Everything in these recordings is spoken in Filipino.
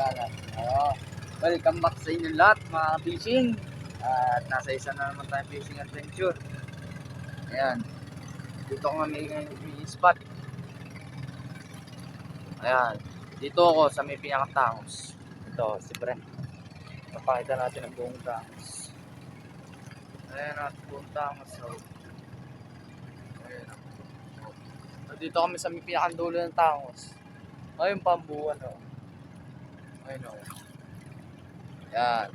Kalat. Oo. Welcome back sa inyong lahat mga fishing. At nasa isa na naman tayo fishing adventure. Ayan. Dito kami ngayon may spot. Ayan. Dito ako sa may pinakatangos. Ito, si Brent. Papakita natin ang buong tangos. Ayan at buong tangos. So, ayan. So, dito kami sa may pinakadulo ng tangos. Ayun pambuwan oh. Ayun oh. Yan.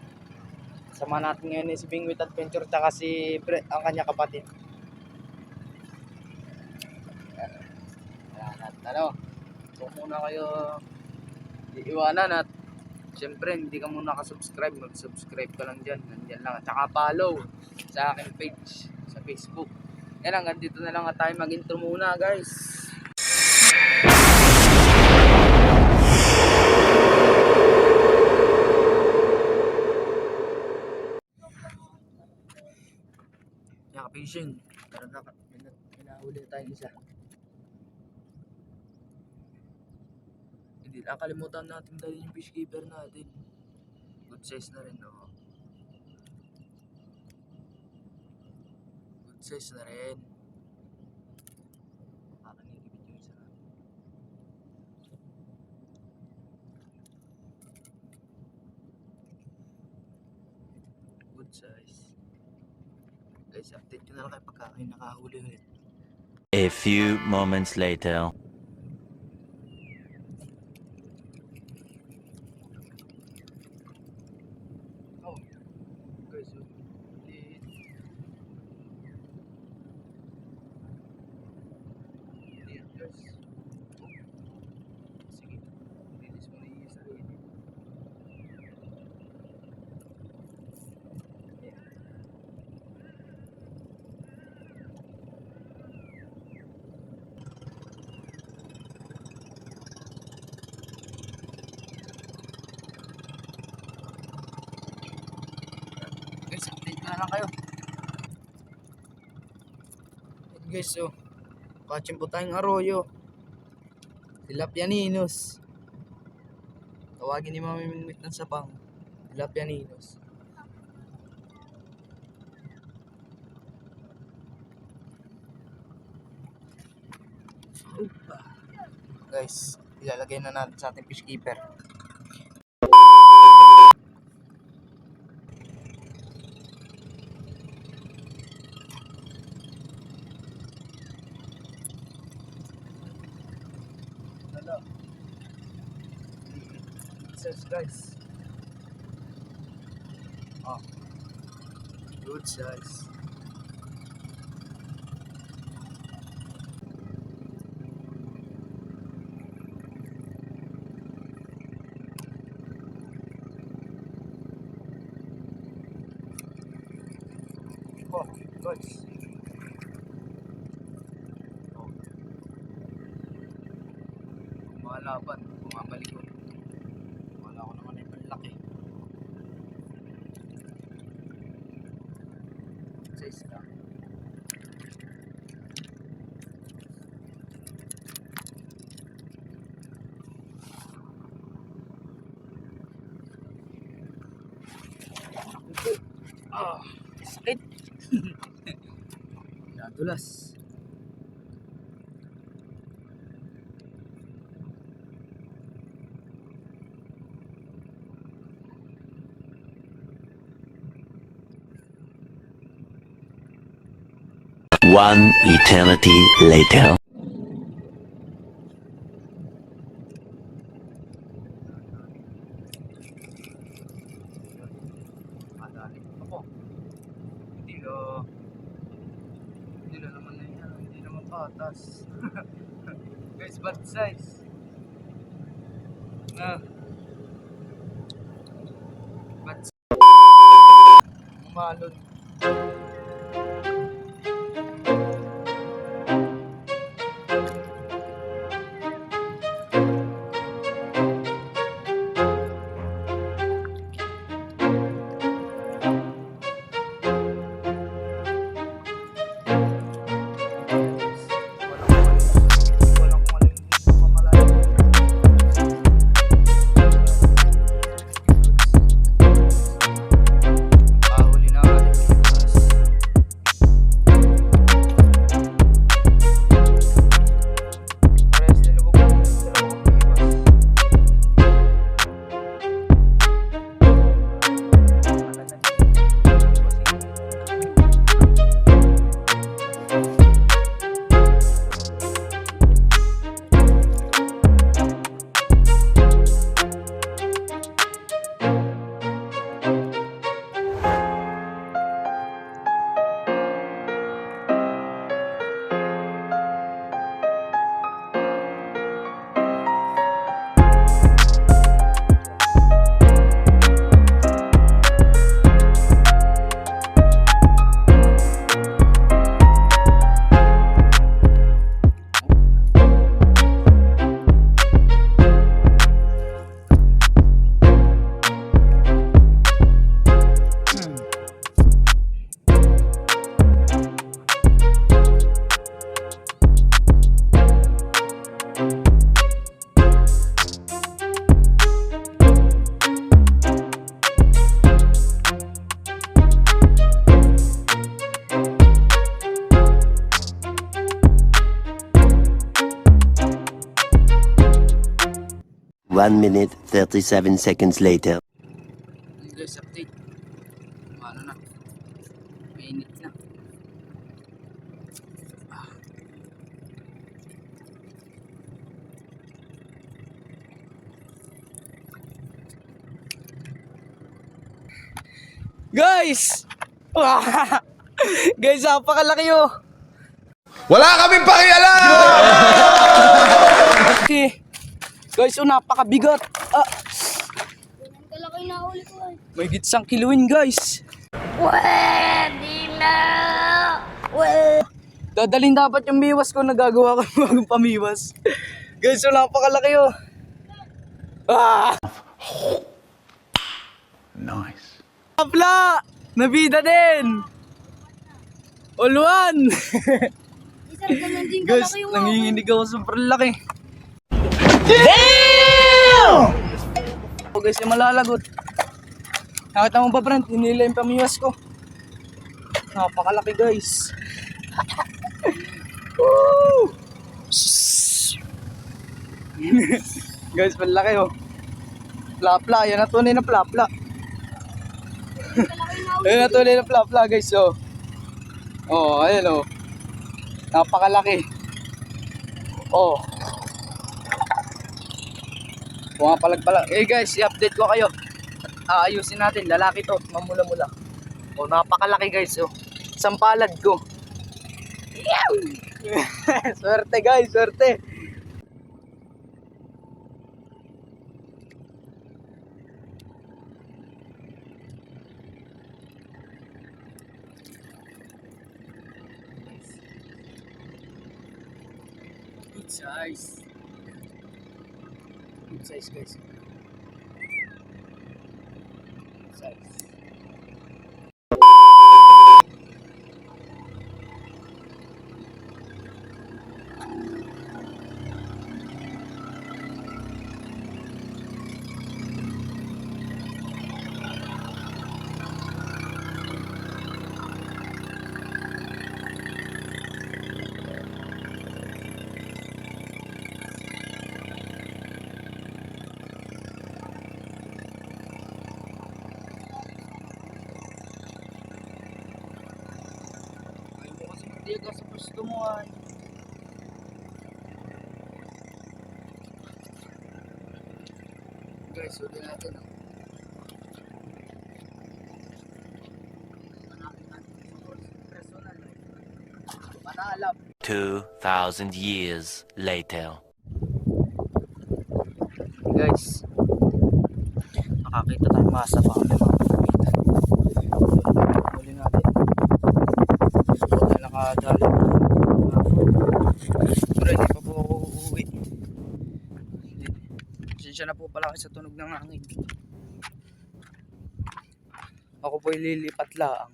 Sama natin ngayon si Bingwit Adventure tsaka si Brett, ang kanya kapatid. Yan. Yan at ano, kung muna kayo iiwanan at Siyempre, hindi ka muna ka-subscribe, mag-subscribe ka lang dyan. Nandyan lang. At saka follow sa aking page sa Facebook. Yan, hanggang dito na lang at tayo mag-intro muna, guys. Fishing. Tara na, pinahuli tayo isa. Hindi lang kalimutan natin dali yung fish keeper natin. Good size na rin, no? Good size na rin. Kakangigibit yung isa na. Good size. Guys, update ko na lang kayo pagka kayo nakahuli ulit. A few moments later. Oh, guys, so. Liit, guys. Oh. Sige, linis mo na yung sarili. Ayan. Guys, update na lang kayo. Ayan, guys, so, catching po tayong arroyo. Tilapianinos. Tawagin ni Mami Mingwit ng sapang. Tilapianinos. Guys, ilalagay na natin sa ating fish keeper. Hello. Says guys. Oh. Good size. Oh, guys. Oh. Lumalaban, bumabalikot. Wala ko naman yung malaki. Size lang. Ah, sakit. Nadulas. One eternity later. Patas. Guys, bad size. Na. Bad size. Umalon. 1 minute 37 seconds later. Guys, update. Ano na? Mainit na. Guys! Guys, napakalaki oh! Wala kaming pakialam! Guys, oh, napakabigat. Ah, Kalaki na ulit ko eh. may gitsang kiluin, guys. Pwede na! Pwede! Dadalhin dapat yung miwas ko, nagagawa ko bagong pamiwas. Guys, so napakalaki oh. Ah! Nice. Apla! Nabida din! All one! Guys, nanginginig ako sobrang laki. Damn! Oh, guys, yung malalagot. Nakita mo ba, Brent? Hinila yung pamiwas ko. Napakalaki, guys. Woo! guys, malaki oh. Plapla, yan na tunay na plapla. Yan na tunay na plapla, guys, oh. Oh, ayan oh. Napakalaki. Oh. Pumapalag-palag. Eh guys, i-update ko kayo. Aayusin natin. Lalaki to. Mamula-mula. Oh, napakalaki guys. Oh. Sampalad ko. Swerte guys, swerte. Good size. Good size guys. Sa gusto mo ay. Guys, huwag natin. personal. Panalap. 2,000 years later. Guys, nakakita tayo masa pa kami mga kumita. Huli natin. Huwag na nakadalo. Pero hindi pa po ako uuwi. Pasensya na po pala kayo sa tunog ng hangin. Ako po lilipat laang.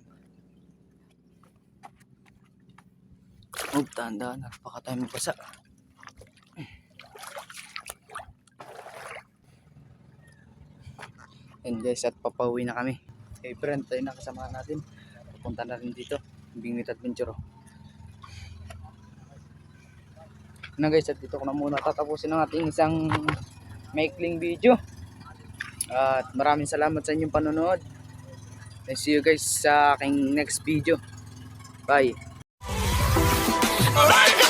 Huwag tanda na. Baka tayo mabasa. And guys, at papauwi na kami. Kay Brent, tayo nakasama natin. Pupunta na rin dito. Bingwit Adventure. na guys at dito ko na muna tatapusin ang ating isang maikling video. At maraming salamat sa inyong panonood. And see you guys sa aking next video. Bye. Alright.